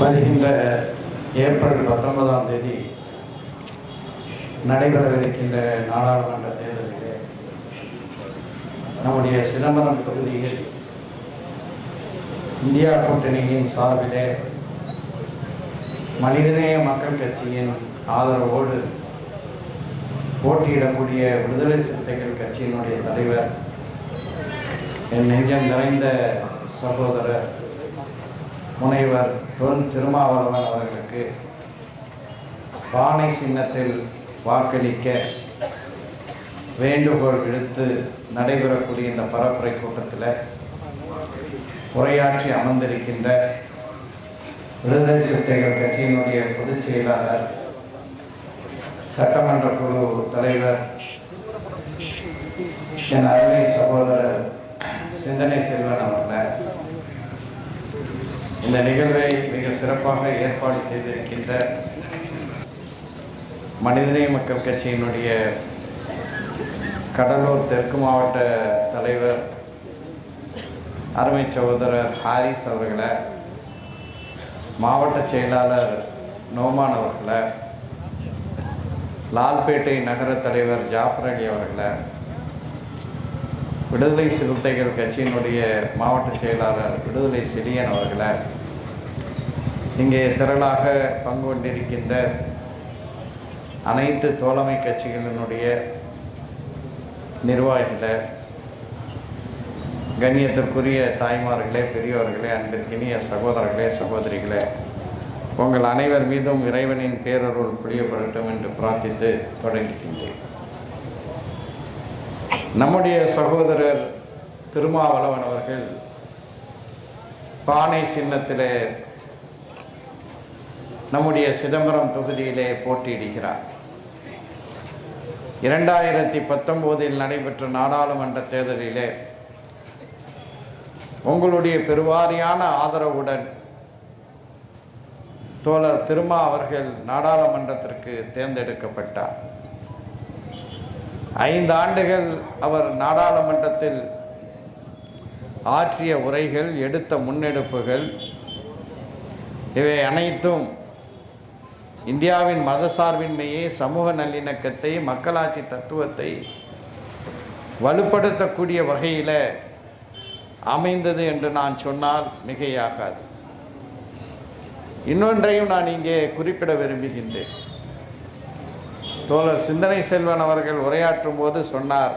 வருகின்ற ஏப்ரல் பத்தொன்பதாம் தேதி நடைபெறவிருக்கின்ற நாடாளுமன்ற தேர்தலிலே நம்முடைய சிதம்பரம் தொகுதியில் இந்தியா கூட்டணியின் சார்பிலே மனிதநேய மக்கள் கட்சியின் ஆதரவோடு போட்டியிடக்கூடிய விடுதலை சிறுத்தைகள் கட்சியினுடைய தலைவர் என் நெஞ்சம் நிறைந்த சகோதரர் முனைவர் தொன் திருமாவளவன் அவர்களுக்கு பானை சின்னத்தில் வாக்களிக்க வேண்டுகோள் விடுத்து நடைபெறக்கூடிய இந்த பரப்புரை கூட்டத்தில் உரையாற்றி அமர்ந்திருக்கின்ற விடுதலை சிறுத்தைகள் கட்சியினுடைய பொதுச் செயலாளர் சட்டமன்ற குழு தலைவர் என் அருமை சகோதரர் சிந்தனை செல்வன் அவர்களை இந்த நிகழ்வை மிக சிறப்பாக ஏற்பாடு செய்திருக்கின்ற மனிதநேய மக்கள் கட்சியினுடைய கடலூர் தெற்கு மாவட்ட தலைவர் அருமை சகோதரர் ஹாரிஸ் அவர்களை மாவட்ட செயலாளர் நோமான் அவர்களை லால்பேட்டை நகர தலைவர் ஜாஃபர் அலி அவர்களை விடுதலை சிறுத்தைகள் கட்சியினுடைய மாவட்ட செயலாளர் விடுதலை செழியன் அவர்களை இங்கே திரளாக பங்கு கொண்டிருக்கின்ற அனைத்து தோழமை கட்சிகளினுடைய நிர்வாகிகளை கண்ணியத்திற்குரிய தாய்மார்களே பெரியோர்களே அன்பிற்கினிய சகோதரர்களே சகோதரிகளே உங்கள் அனைவர் மீதும் இறைவனின் பேரருள் புரியப்படட்டும் என்று பிரார்த்தித்து தொடங்குகின்றேன். நம்முடைய சகோதரர் திருமாவளவன் அவர்கள் பானை சின்னத்திலே நம்முடைய சிதம்பரம் தொகுதியிலே போட்டியிடுகிறார். இரண்டாயிரத்தி பத்தொம்போதில் நடைபெற்ற நாடாளுமன்ற தேர்தலிலே உங்களுடைய பெருவாரியான ஆதரவுடன் தோழர் திருமா அவர்கள் நாடாளுமன்றத்திற்கு தேர்ந்தெடுக்கப்பட்டார். ஐந்து ஆண்டுகள் அவர் நாடாளுமன்றத்தில் ஆற்றிய உரைகள் எடுத்த முன்னெடுப்புகள் இவை அனைத்தும் இந்தியாவின் மதசார்பின்மையை சமூக நல்லிணக்கத்தை மக்களாட்சி தத்துவத்தை வலுப்படுத்தக்கூடிய வகையில் அமைந்தது என்று நான் சொன்னால் மிகையாகாது. இன்னொன்றையும் நான் இங்கே குறிப்பிட விரும்புகின்றேன். தோழர் சிந்தனை செல்வன் அவர்கள் உரையாற்றும் போது சொன்னார்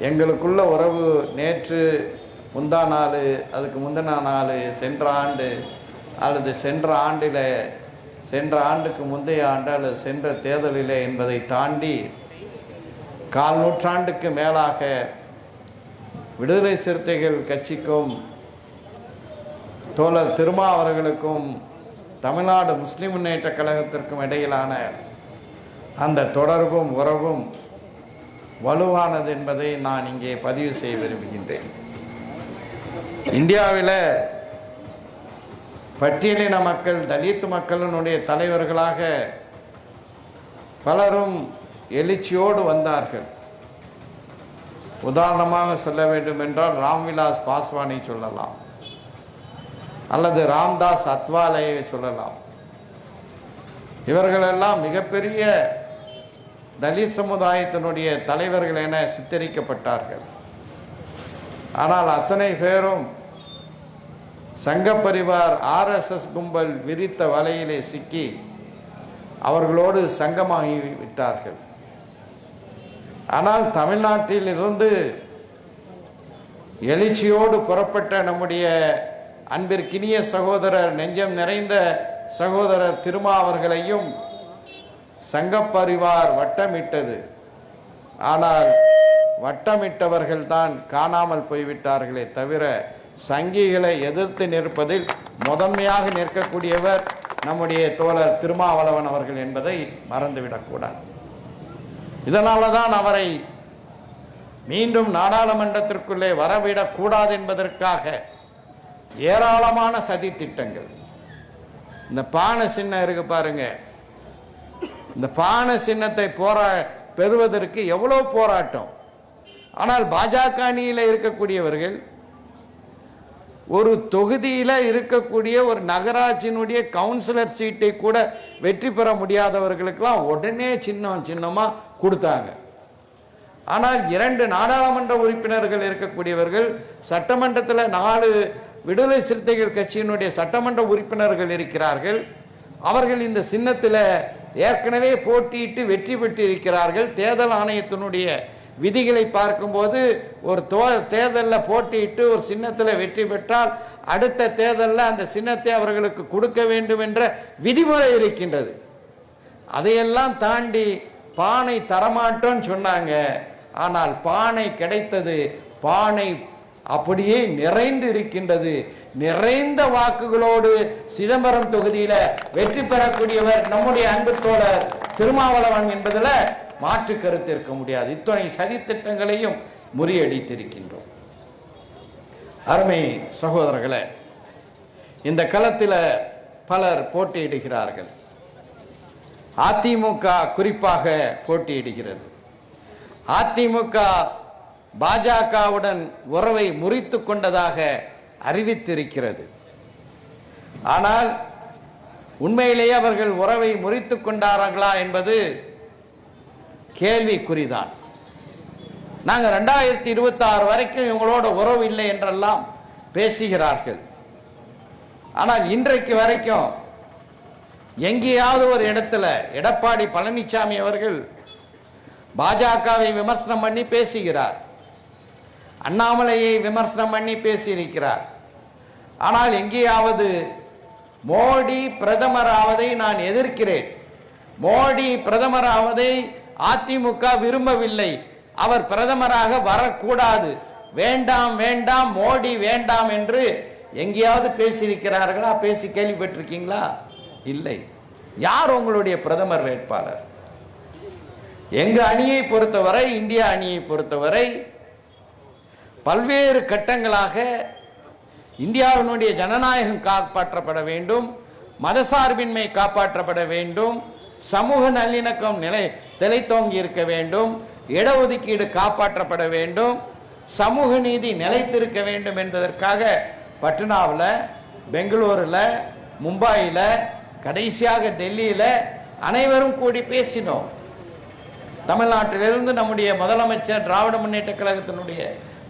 எங்களுக்குள்ள உறவு நேற்று முந்தா நாள் அதுக்கு முந்தின நாள் சென்ற ஆண்டு அல்லது சென்ற ஆண்டில் சென்ற ஆண்டுக்கு முந்தைய ஆண்டு அல்லது சென்ற தேர்தலில் என்பதை தாண்டி கால் நூற்றாண்டுக்கு மேலாக விடுதலை சிறுத்தைகள் கட்சிக்கும் தோழர் திருமா அவர்களுக்கும் தமிழ்நாடு முஸ்லிம் முன்னேற்ற கழகத்திற்கும் இடையிலான அந்த தொடர்பும் உறவும் வலுவானது என்பதை நான் இங்கே பதிவு செய்ய விரும்புகின்றேன். இந்தியாவில் பட்டியலின மக்கள் தலித் மக்களினுடைய தலைவர்களாக பலரும் எழுச்சியோடு வந்தார்கள். உதாரணமாக சொல்ல வேண்டும் என்றால் ராம்விலாஸ் பாஸ்வானை சொல்லலாம். அல்லது ராம்தாஸ் அத்வாலையை சொல்லலாம். இவர்களெல்லாம் மிகப்பெரிய தலித் சமுதாயத்தினுடைய தலைவர்கள் என சித்தரிக்கப்பட்டார்கள். ஆனால் அத்தனை பேரும் சங்க பரிவார் ஆர்எஸ்எஸ் கும்பல் விரித்த வலையிலே சிக்கி அவர்களோடு சங்கமாகி விட்டார்கள். ஆனால் தமிழ்நாட்டில் இருந்து எழுச்சியோடு புறப்பட்ட நம்முடைய அன்பிற்கினிய சகோதரர் நெஞ்சம் நிறைந்த சகோதரர் திருமா அவர்களையும் சங்கப்பரிவார் வட்டமிட்டது. ஆனால் வட்டமிட்டவர்கள்தான் காணாமல் போய்விட்டார்களே தவிர சங்கிகளை எதிர்த்து நிற்பதில் முதன்மையாக நிற்கக்கூடியவர் நம்முடைய தோழர் திருமாவளவன் அவர்கள் என்பதை மறந்துவிடக்கூடாது. இதனால தான் அவரை மீண்டும் நாடாளுமன்றத்திற்குள்ளே வரவிடக்கூடாது என்பதற்காக ஏராளமான சதி திட்டங்கள் இந்த பானை சின்ன இருக்கு பாருங்கள் இந்த பானை சின்னத்தை போரா பெறுவதற்கு எவ்வளோ போராட்டம்? ஆனால் பாஜக அணியில் இருக்கக்கூடியவர்கள் ஒரு தொகுதியில் இருக்கக்கூடிய ஒரு நகராட்சியினுடைய கவுன்சிலர் சீட்டை கூட வெற்றி பெற முடியாதவர்களுக்கெல்லாம் உடனே சின்னம் சின்னமாக கொடுத்தாங்க. ஆனால் இரண்டு நாடாளுமன்ற உறுப்பினர்கள் இருக்கக்கூடியவர்கள் சட்டமன்றத்தில் நாலு விடுதலை சிறுத்தைகள் கட்சியினுடைய சட்டமன்ற உறுப்பினர்கள் இருக்கிறார்கள். அவர்கள் இந்த சின்னத்தில் ஏற்கனவே போட்டியிட்டு வெற்றி பெற்றிருக்கிறார்கள். தேர்தல் ஆணையத்தினுடைய விதிகளை பார்க்கும்போது ஒரு தோ தேர்தலில் போட்டியிட்டு ஒரு சின்னத்தில் வெற்றி பெற்றால் அடுத்த தேர்தலில் அந்த சின்னத்தை அவர்களுக்கு கொடுக்க வேண்டும் என்ற விதிமுறை இருக்கின்றது. அதையெல்லாம் தாண்டி பானை தரமாட்டோன்னு சொன்னாங்க. ஆனால் பானை கிடைத்தது பானை அப்படியே நிறைந்து இருக்கின்றது நிறைந்த வாக்குகளோடு சிதம்பரம் தொகுதியில வெற்றி பெறக்கூடியவர் நம்முடைய அன்பு தோழர் திருமாவளவன் என்பதுல மாற்று கருத்து இருக்க முடியாது. இத்தனை சதித்திட்டங்களையும் முறியடித்திருக்கின்றோம். அருமை சகோதரர்களே இந்த களத்தில் பலர் போட்டியிடுகிறார்கள். அதிமுக குறிப்பாக போட்டியிடுகிறது. அதிமுக பாஜகவுடன் உறவை முறித்து கொண்டதாக அறிவித்திருக்கிறது. ஆனால் உண்மையிலேயே அவர்கள் உறவை முறித்து கொண்டார்களா என்பது கேள்விக்குறிதான். நாங்கள் ரெண்டாயிரத்தி இருபத்தி ஆறு வரைக்கும் இவங்களோட உறவு இல்லை என்றெல்லாம் பேசுகிறார்கள். ஆனால் இன்றைக்கு வரைக்கும் எங்கேயாவது ஒரு இடத்துல எடப்பாடி பழனிசாமி அவர்கள் பாஜகவை விமர்சனம் பண்ணி பேசுகிறார். அண்ணாமலையை விமர்சனம் பண்ணி பேசியிருக்கிறார். ஆனால் எங்கேயாவது மோடி பிரதமராவதை நான் எதிர்க்கிறேன். மோடி பிரதமராவதை அதிமுக விரும்பவில்லை. அவர் பிரதமராக வரக்கூடாது. வேண்டாம் வேண்டாம் மோடி வேண்டாம் என்று எங்கேயாவது பேசியிருக்கிறார்களா? பேசி கேள்விப்பட்டிருக்கீங்களா? இல்லை. யார் உங்களுடைய பிரதமர் வேட்பாளர்? எங்க அணியை பொறுத்தவரை இந்தியா அணியை பொறுத்தவரை பல்வேறு கட்டங்களாக இந்தியாவினுடைய ஜனநாயகம் காப்பாற்றப்பட வேண்டும் மதசார்பின்மை காப்பாற்றப்பட வேண்டும் சமூக நல்லிணக்கம் நிலை திளைத்தோங்கி இருக்க வேண்டும் இடஒதுக்கீடு காப்பாற்றப்பட வேண்டும் சமூக நீதி நிலைத்திருக்க வேண்டும் என்பதற்காக பட்னாவில் பெங்களூரில் மும்பாயில் கடைசியாக டெல்லியில் அனைவரும் கூடி பேசினோம். தமிழ்நாட்டிலிருந்து நம்முடைய முதலமைச்சர் திராவிட முன்னேற்ற கழகத்தினுடைய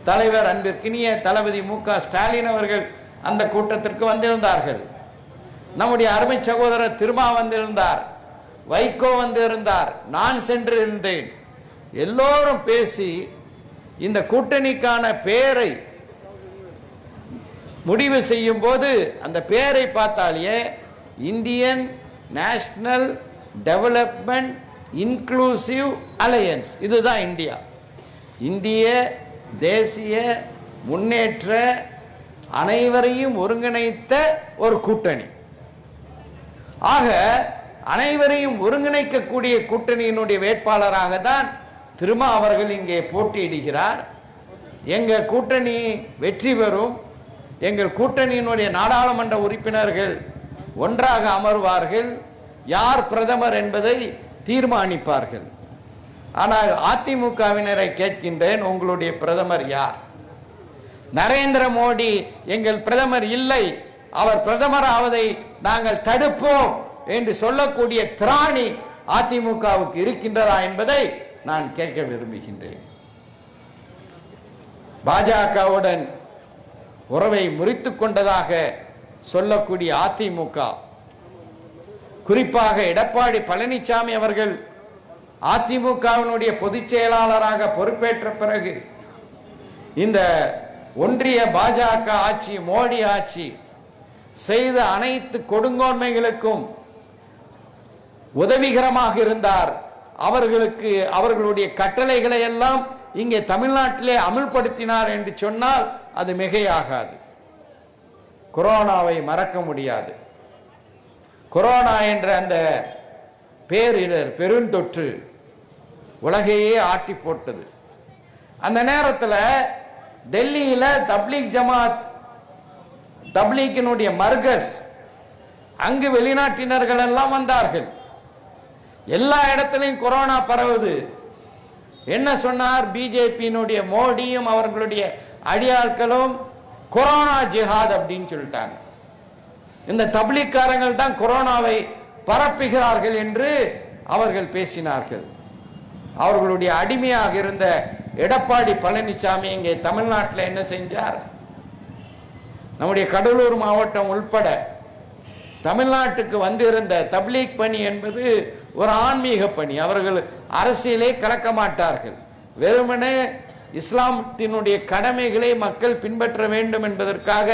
தலைவர் அன்பிற்கினிய தளபதி மு க ஸ்டாலின் அவர்கள் அந்த கூட்டத்திற்கு வந்திருந்தார்கள். நம்முடைய அருமை சகோதரர் திருமா வந்திருந்தார். வைகோ வந்திருந்தார். நான் சென்று இருந்தேன் எல்லோரும் பேசி இந்த கூட்டணிக்கான பெயரை முடிவு செய்யும் போது அந்த பெயரை பார்த்தாலேயே Indian national development inclusive alliance. இதுதான் இந்தியா. இந்திய தேசிய முன்னேற்ற அனைவரையும் ஒருங்கிணைத்த ஒரு கூட்டணி. ஆக அனைவரையும் ஒருங்கிணைக்கக்கூடிய கூட்டணியினுடைய வேட்பாளராக தான் திருமா அவர்கள் இங்கே போட்டியிடுகிறார். எங்கள் கூட்டணி வெற்றி பெறும். எங்கள் கூட்டணியினுடைய நாடாளுமன்ற உறுப்பினர்கள் ஒன்றாக அமர்வார்கள். யார் பிரதமர் என்பதை தீர்மானிப்பார்கள். ஆனால் அதிமுகவினரை கேட்கின்றேன் உங்களுடைய பிரதமர் யார்? நரேந்திர மோடி எங்கள் பிரதமர் இல்லை அவர் பிரதமர் ஆவதை நாங்கள் தடுப்போம் என்று சொல்லக்கூடிய திராணி அதிமுகவுக்கு இருக்கின்றதா என்பதை நான் கேட்க விரும்புகின்றேன். பாஜகவுடன் உறவை முறித்துக் கொண்டதாக சொல்லக்கூடிய அதிமுக குறிப்பாக எடப்பாடி பழனிசாமி அவர்கள் அதிமுகவினுடைய பொதுச் செயலாளராக பொறுப்பேற்ற பிறகு இந்த ஒன்றிய பாஜக ஆட்சி மோடி ஆட்சி செய்த அனைத்து கொடுங்கோன்மைகளுக்கும் உதவிகரமாக இருந்தார். அவர்களுக்கு அவர்களுடைய கட்டளைகளை எல்லாம் இங்கே தமிழ்நாட்டிலே அமுல்படுத்தினார் என்று சொன்னால் அது மிகையாகாது. கொரோனாவை மறக்க முடியாது. கொரோனா என்ற அந்த பேரிடர் பெருந்தொற்று உலகையே ஆட்டி போட்டது. அந்த நேரத்தில் டெல்லியில் தப்லீக் ஜமாத் தப்லீக்கினுடைய மர்கஸ் அங்கு வெளிநாட்டினர்கள் எல்லாம் வந்தார்கள். எல்லா இடத்திலையும் கொரோனா பரவுது. என்ன சொன்னார்? பிஜேபியினுடைய மோடியும் அவர்களுடைய அடியாட்களும் கொரோனா ஜிஹாத் அப்படின்னு சொல்லிட்டாங்க. இந்த தப்லீக்காரங்கள் தான் கொரோனாவை பரப்புகிறார்கள் என்று அவர்கள் பேசினார்கள். அவர்களுடைய அடிமையாக இருந்த எடப்பாடி பழனிசாமி இங்கே தமிழ்நாட்டில் என்ன செஞ்சார்? நம்முடைய கடலூர் மாவட்டம் உள்பட தமிழ்நாட்டுக்கு வந்திருந்த தப்லீக் பணி என்பது ஒரு ஆன்மீக பணி. அவர்கள் அரசியலே கலக்க மாட்டார்கள். வெறுமனே இஸ்லாமத்தினுடைய கடமைகளை மக்கள் பின்பற்ற வேண்டும் என்பதற்காக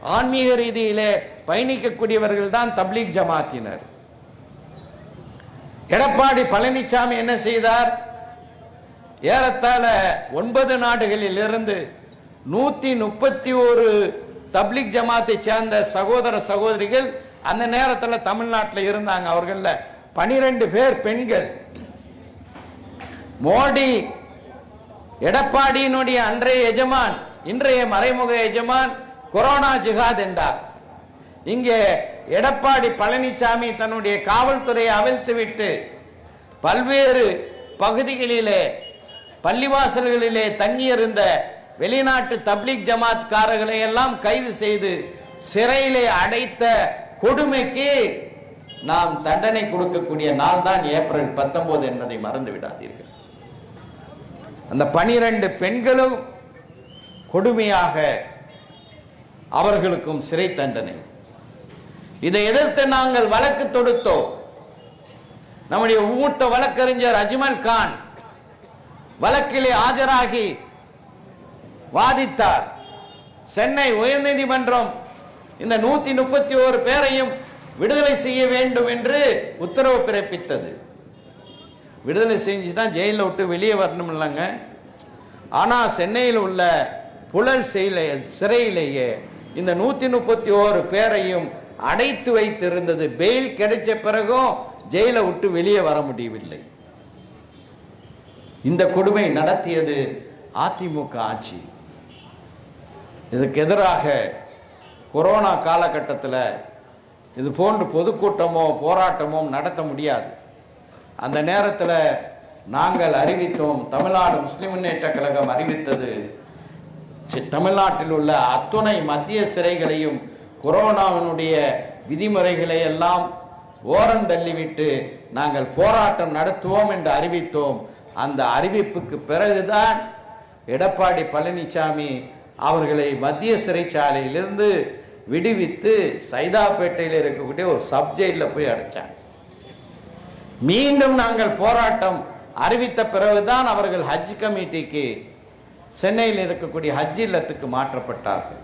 ஆன்மீக ரீதியிலே பயணிக்கக்கூடியவர்கள் தான் தப்லீக் ஜமாத்தினர். எடப்பாடி பழனிசாமி என்ன செய்தார்? ஏறத்தாழ ஒன்பது நாடுகளில் இருந்து நூத்தி முப்பத்தி ஒரு தப்லிக் ஜமாத்தை சேர்ந்த சகோதர சகோதரிகள் அந்த நேரத்தில் தமிழ்நாட்டில் இருந்தாங்க. அவர்கள பனிரெண்டு பேர் பெண்கள். மோடி எடப்பாடியினுடைய அன்றைய எஜமான் இன்றைய மறைமுக எஜமான் கொரோனா ஜிகாத் என்றார். இங்கே எடப்பாடி பழனிசாமி தன்னுடைய காவல்துறையை அவிழ்த்துவிட்டு பல்வேறு பகுதிகளிலே பள்ளிவாசல்களிலே தங்கியிருந்த வெளிநாட்டு தப்லீக் ஜமாத்காரர்களை எல்லாம் கைது செய்து சிறையிலே அடைத்த கொடுமைக்கு நாம் தண்டனை கொடுக்கக்கூடிய நாள் தான் ஏப்ரல் பத்தொன்பது என்பதை மறந்து விடாதீர்கள். அந்த பனிரெண்டு பெண்களும் கொடுமையாக அவர்களுக்கும் சிறை தண்டனை. இதை எதிர்த்து நாங்கள் வழக்கு தொடுத்தோம். நம்முடைய மூத்த வழக்கறிஞர் அஜ்மல் கான் வழக்கிலே ஆஜராகி வாதித்தார் சென்னை உயர்நீதிமன்றம் இந்த நூத்தி முப்பத்தி ஓரு பேரையும் விடுதலை செய்ய வேண்டும் என்று உத்தரவு பிறப்பித்தது. விடுதலை செஞ்சுட்டா ஜெயிலில் விட்டு வெளியே வரணும் இல்லைங்க. ஆனால் சென்னையில் உள்ள புழல் செயல சிறையிலேயே இந்த நூத்தி முப்பத்தி ஓரு பேரையும் அடைத்து வைத்திருந்தது. பெயில் கிடைச்ச பிறகும் ஜெயிலை விட்டு வெளியே வர முடியவில்லை. இந்த கொடுமை நடத்தியது அதிமுக ஆட்சி. இதுக்கு எதிராக கொரோனா காலகட்டத்தில் இது போன்று பொதுக்கூட்டமோ போராட்டமோ நடத்த முடியாது. அந்த நேரத்தில் நாங்கள் அறிவித்தோம் தமிழ்நாடு முஸ்லிம் முன்னேற்ற கழகம் அறிவித்தது. தமிழ்நாட்டில் உள்ள அத்துணை மத்திய சிறைகளையும் கொரோனாவினுடைய விதிமுறைகளை எல்லாம் ஓரம் தள்ளிவிட்டு நாங்கள் போராட்டம் நடத்துவோம் என்று அறிவித்தோம். அந்த அறிவிப்புக்கு பிறகுதான் எடப்பாடி பழனிசாமி அவர்களை மத்திய சிறைச்சாலையிலிருந்து விடுவித்து சைதாப்பேட்டையில் இருக்கக்கூடிய ஒரு சப் ஜெயிலில் போய் அடைச்சாங்க மீண்டும் நாங்கள் போராட்டம் அறிவித்த பிறகுதான் அவர்கள் ஹஜ் கமிட்டிக்கு சென்னையில் இருக்கக்கூடிய ஹஜ் இல்லத்துக்கு மாற்றப்பட்டார்கள்.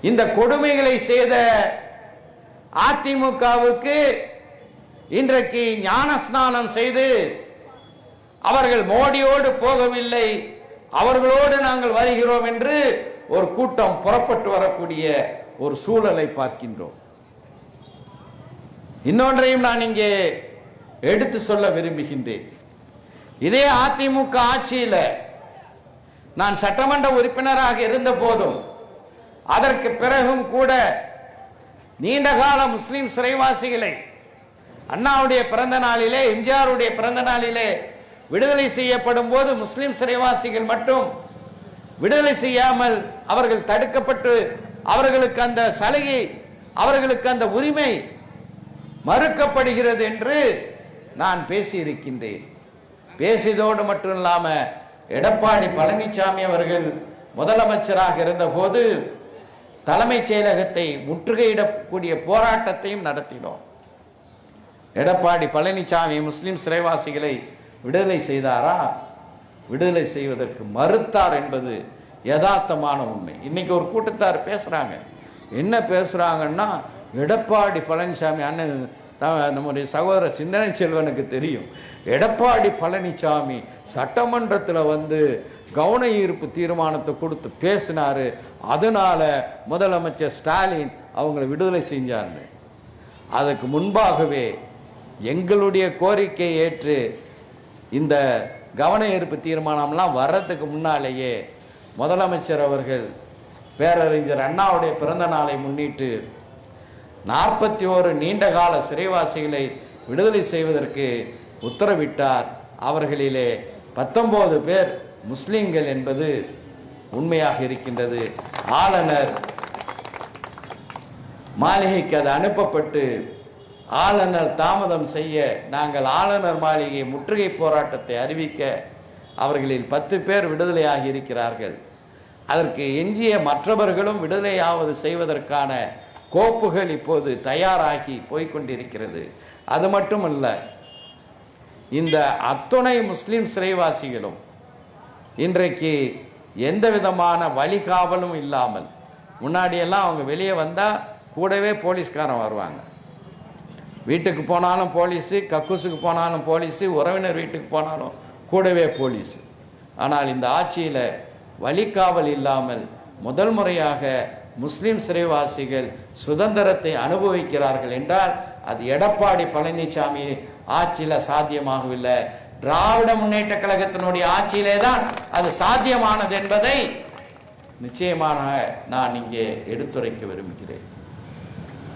இந்த கொடுமைகளை செய்த அதிமுகவுக்கு இன்றைக்கு ஞான ஸ்நானம் செய்து அவர்கள் மோடியோடு போகவில்லை. அவர்களோடு நாங்கள் வருகிறோம் என்று ஒரு கூட்டம் புறப்பட்டு வரக்கூடிய ஒரு சூழலை பார்க்கின்றோம். இன்னொன்றையும் நான் இங்கே எடுத்து சொல்ல விரும்புகின்றேன். இதே அதிமுக ஆட்சியில் நான் சட்டமன்ற உறுப்பினராக இருந்த போதும் அதற்கு பிறகும் கூட நீண்டகால முஸ்லிம் சிறைவாசிகளை அண்ணாவுடைய பிறந்த நாளிலே எம்ஜிஆருடைய பிறந்த நாளிலே விடுதலை செய்யப்படும் போது முஸ்லிம் சிறைவாசிகள் மட்டும் விடுதலை செய்யாமல் அவர்கள் தடுக்கப்பட்டு அவர்களுக்கு அந்த சலுகை அவர்களுக்கு அந்த உரிமை மறுக்கப்படுகிறது என்று நான் பேசியிருக்கின்றேன். பேசியதோடு மட்டும் இல்லாம எடப்பாடி பழனிசாமி அவர்கள் முதலமைச்சராக இருந்தபோது தலைமைச் செயலகத்தை முற்றுகையிடக்கூடிய போராட்டத்தையும் நடத்தினோம். எடப்பாடி பழனிசாமி முஸ்லிம் சிறைவாசிகளை விடுதலை செய்தாரா? விடுதலை செய்வதற்கு மறுத்தார் என்பது யதார்த்தமான உண்மை. இன்னைக்கு ஒரு கூட்டத்தார் பேசுகிறாங்க என்ன பேசுகிறாங்கன்னா எடப்பாடி பழனிசாமி அண்ணன் த- நம்முடைய சகோதரர் சிந்தனை செல்வனுக்கு தெரியும். எடப்பாடி பழனிசாமி சட்டமன்றத்தில் வந்து கவன ஈர்ப்பு தீர்மானத்தை கொடுத்து பேசினார். அதனால முதலமைச்சர் ஸ்டாலின் அவங்கள விடுதலை செஞ்சாங்க அதுக்கு முன்பாகவே எங்களுடைய கோரிக்கை ஏற்று இந்த கவன ஈர்ப்பு தீர்மானம்லாம் வர்றதுக்கு முன்னாலேயே முதலமைச்சர் அவர்கள் பேரறிஞர் அண்ணாவுடைய பிறந்த நாளை முன்னிட்டு நாற்பத்தி ஓரு நீண்டகால சிறைவாசிகளை விடுதலை செய்வதற்கு உத்தரவிட்டார். அவர்களிலே பத்தொம்போது பேர் முஸ்லீம்கள் என்பது உண்மையாக இருக்கின்றது. ஆளுநர் மாளிகைக்கு அது அனுப்பப்பட்டு ஆளுநர் தாமதம் செய்ய நாங்கள் ஆளுநர் மாளிகை முற்றுகை போராட்டத்தை அறிவிக்க அவர்களில் பத்து பேர் விடுதலையாகி இருக்கிறார்கள். அதற்கு எஞ்சிய மற்றவர்களும் விடுதலையாவது செய்வதற்கான கோப்புகள் இப்போது தயாராகி போய்க்கொண்டிருக்கிறது அது மட்டுமல்ல இந்த அத்துணை முஸ்லிம் சிறைவாசிகளும் இன்றைக்கு எந்த விதமான வழிகாவலும் இல்லாமல் முன்னாடியெல்லாம் அவங்க வெளியே வந்தால் கூடவே போலீஸ்காரன் வருவாங்க. வீட்டுக்கு போனாலும் போலீஸு கக்கூசுக்கு போனாலும் போலீஸு உறவினர் வீட்டுக்கு போனாலும் கூடவே போலீஸ். ஆனால் இந்த ஆட்சியில் வழிகாவல் இல்லாமல் முதல் முறையாக முஸ்லீம் சிறைவாசிகள் சுதந்திரத்தை அனுபவிக்கிறார்கள் என்றால் அது எடப்பாடி பழனிசாமி ஆட்சியில் சாத்தியமாகவில்லை. திராவிட முன்னேற்ற கழகத்தினுடைய ஆட்சியிலே தான் அது சாத்தியமானது என்பதை நிச்சயமாக நான் இங்கே எடுத்துரைக்க விரும்புகிறேன்.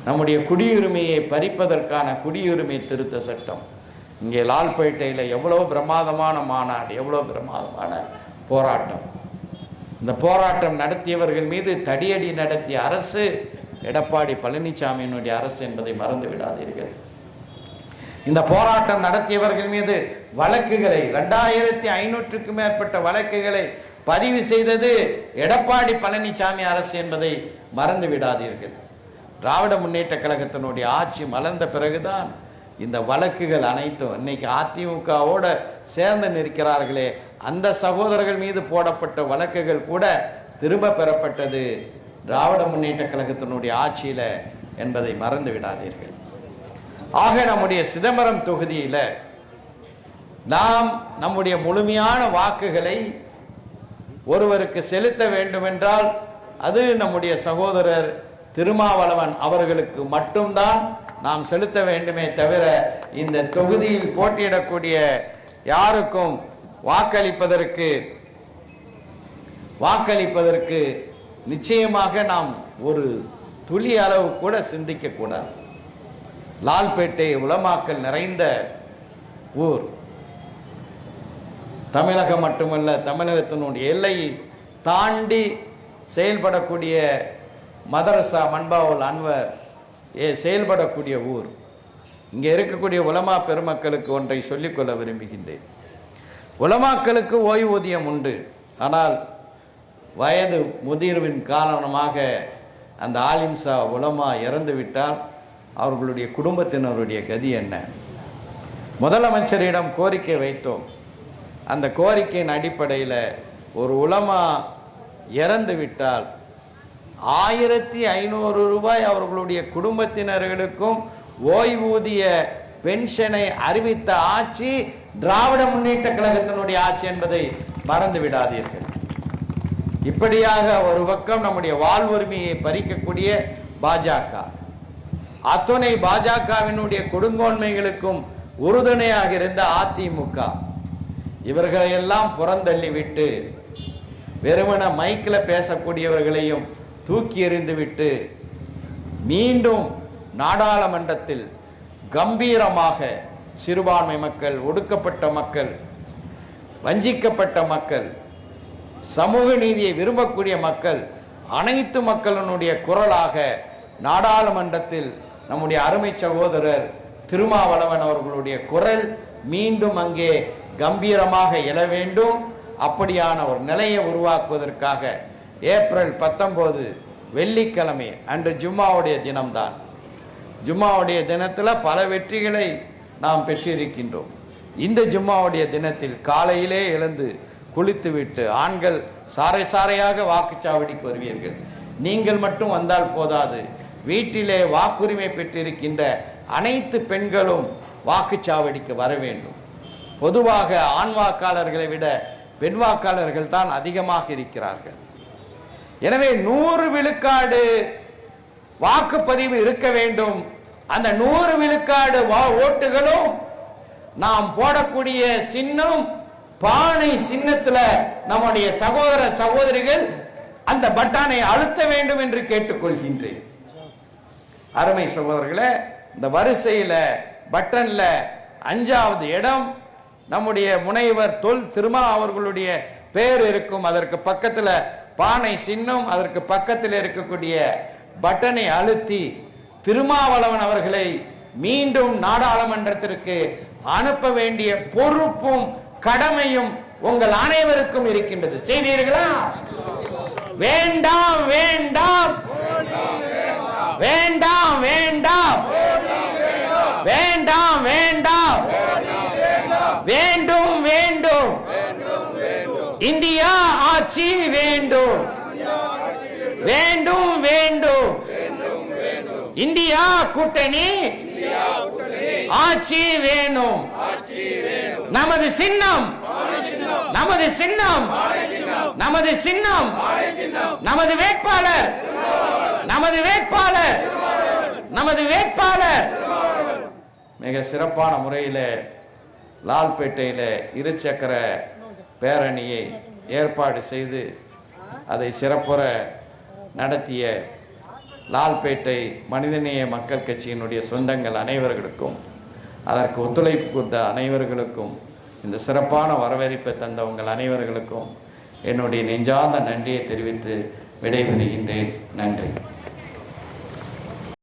நம்முடைய குடியுரிமையை பறிப்பதற்கான குடியுரிமை திருத்த சட்டம். இங்கே லால்பேட்டையில் எவ்வளோ பிரமாதமான மாநாடு எவ்வளோ பிரமாதமான போராட்டம். இந்த போராட்டம் நடத்தியவர்கள் மீது தடியடி நடத்திய அரசு எடப்பாடி பழனிசாமியினுடைய அரசு என்பதை மறந்து விடாதீர்கள். இந்த போராட்டம் நடத்தியவர்கள் மீது வழக்குகளை ரெண்டாயிரத்தி ஐநூற்றுக்கும் மேற்பட்ட வழக்குகளை பதிவு செய்தது எடப்பாடி பழனிசாமி அரசு என்பதை மறந்து விடாதீர்கள். திராவிட முன்னேற்ற கழகத்தினுடைய ஆட்சி மலர்ந்த பிறகுதான் இந்த வழக்குகள் அனைத்தும். இன்னைக்கு அதிமுகவோட சேர்ந்து நிற்கிறார்களே அந்த சகோதரர்கள் மீது போடப்பட்ட வழக்குகள் கூட திரும்ப பெறப்பட்டது திராவிட முன்னேற்ற கழகத்தினுடைய ஆட்சியில என்பதை மறந்து விடாதீர்கள். ஆக நம்முடைய சிதம்பரம் தொகுதியில நாம் நம்முடைய முழுமையான வாக்குகளை ஒருவருக்கு செலுத்த வேண்டுமென்றால் அது நம்முடைய சகோதரர் திருமாவளவன் அவர்களுக்கு மட்டும்தான் நாம் செலுத்த வேண்டுமே தவிர இந்த தொகுதியில் போட்டியிடக்கூடிய யாருக்கும் வாக்களிப்பதற்கு வாக்களிப்பதற்கு நிச்சயமாக நாம் ஒரு துளி அளவு கூட சிந்திக்கக்கூடாது லால்பேட்டை உலமாக்கல் நிறைந்த ஊர். தமிழகம் மட்டுமல்ல தமிழகத்தினுடைய எல்லையை தாண்டி செயல்படக்கூடிய மதரசா மன்பாவுல் அன்வர் ஏ செயல்படக்கூடிய ஊர். இங்கே இருக்கக்கூடிய உலமா பெருமக்களுக்கு ஒன்றை சொல்லிக்கொள்ள விரும்புகின்றேன். உலமாக்களுக்கு ஓய்வூதியம் உண்டு. ஆனால் வயது முதிர்வின் காரணமாக அந்த ஆலிம்சா உலமா இறந்துவிட்டால் அவர்களுடைய குடும்பத்தினருடைய கதி என்ன? முதலமைச்சரிடம் கோரிக்கை வைத்தோம். அந்த கோரிக்கையின் அடிப்படையில் ஒரு உலமா இறந்து விட்டால் ஆயிரத்தி ஐநூறு ரூபாய் அவர்களுடைய குடும்பத்தினர்களுக்கும் ஓய்வூதிய பென்ஷனை அறிவித்த ஆட்சி திராவிட முன்னேற்ற கழகத்தினுடைய ஆட்சி என்பதை மறந்து விடாதீர்கள் இப்படியாக ஒரு பக்கம் நம்முடைய வாழ்வுரிமையை பறிக்கக்கூடிய பாஜக அத்துணை பாஜகவினுடைய கொடுங்கோன்மைகளுக்கும் உறுதுணையாக இருந்த அதிமுக இவர்களையெல்லாம் புறந்தள்ளி விட்டு வெறுமன மைக்கில் பேசக்கூடியவர்களையும் தூக்கி எறிந்துவிட்டு மீண்டும் நாடாளுமன்றத்தில் கம்பீரமாக சிறுபான்மை மக்கள் ஒடுக்கப்பட்ட மக்கள் வஞ்சிக்கப்பட்ட மக்கள் சமூக நீதியை விரும்பக்கூடிய மக்கள் அனைத்து மக்களினுடைய குரலாக நாடாளுமன்றத்தில் நம்முடைய அருமை சகோதரர் திருமாவளவன் அவர்களுடைய குரல் மீண்டும் அங்கே கம்பீரமாக எழ வேண்டும். அப்படியான ஒரு நிலையை உருவாக்குவதற்காக ஏப்ரல் பத்தொன்பது வெள்ளிக்கிழமை அன்று ஜும்மாவுடைய தினம்தான். ஜும்மாவுடைய தினத்தில் பல வெற்றிகளை நாம் பெற்றிருக்கின்றோம். இந்த ஜும்மாவுடைய தினத்தில் காலையிலே எழுந்து குளித்துவிட்டு ஆண்கள் சாறை சாறையாக வாக்குச்சாவடிக்கு வருவீர்கள். நீங்கள் மட்டும் வந்தால் போதாது. வீட்டிலே வாக்குரிமை பெற்றிருக்கின்ற அனைத்து பெண்களும் வாக்குச்சாவடிக்கு வர வேண்டும். பொதுவாக ஆண் வாக்காளர்களை விட பெண் வாக்காளர்கள் தான் அதிகமாக இருக்கிறார்கள். எனவே நூறு விழுக்காடு வாக்குப்பதிவு இருக்க வேண்டும். அந்த நூறு விழுக்காடு வா- ஓட்டுகளும் நாம் போடக்கூடிய சின்னம் பானை சின்னத்துல நம்முடைய சகோதர சகோதரிகள் அந்த பட்டானை அழுத்த வேண்டும் என்று கேட்டுக்கொள்கின்றேன். அருமை சகோதரர்களே இந்த வரிசையில பட்டன்ல அஞ்சாவது இடம் நம்முடைய முனைவர் தொல் திருமா அவர்களுடைய பெயர் இருக்கும். அதற்கு பக்கத்துல பானை சின்னம் அதற்கு பக்கத்தில் இருக்கக்கூடிய பட்டனை அழுத்தி திருமாவளவன் அவர்களை மீண்டும் நாடாளுமன்றத்திற்கு அனுப்ப வேண்டிய பொறுப்பும் கடமையும் உங்கள் அனைவருக்கும் இருக்கின்றது. செய்வீர்களா வேண்டாம் வேண்டாம். வேண்டாம் வேண்டாம். வேண்டாம் வேண்டாம் வேண்டும் வேண்டும் இந்தியா ஆட்சி வேண்டும். வேண்டும் வேண்டும். இந்தியா கூட்டணி. ஆட்சி வேணும். நமது சின்னம். நமது சின்னம். நமது சின்னம். நமது வேட்பாளர். நமது வேட்பாளர். நமது வேட்பாளர். மிக சிறப்பான முறையில் லால்பேட்டையில் இருசக்கர பேரணியை ஏற்பாடு செய்து அதை சிறப்புற நடத்திய லால்பேட்டை மனிதநேய மக்கள் கட்சியினுடைய சொந்தங்கள் அனைவர்களுக்கும் அதற்கு ஒத்துழைப்பு கொடுத்த அனைவர்களுக்கும் இந்த சிறப்பான வரவேற்பை தந்த உங்கள் அனைவர்களுக்கும் என்னுடைய நெஞ்சார்ந்த நன்றியை தெரிவித்து விடைபெறுகின்றேன். நன்றி.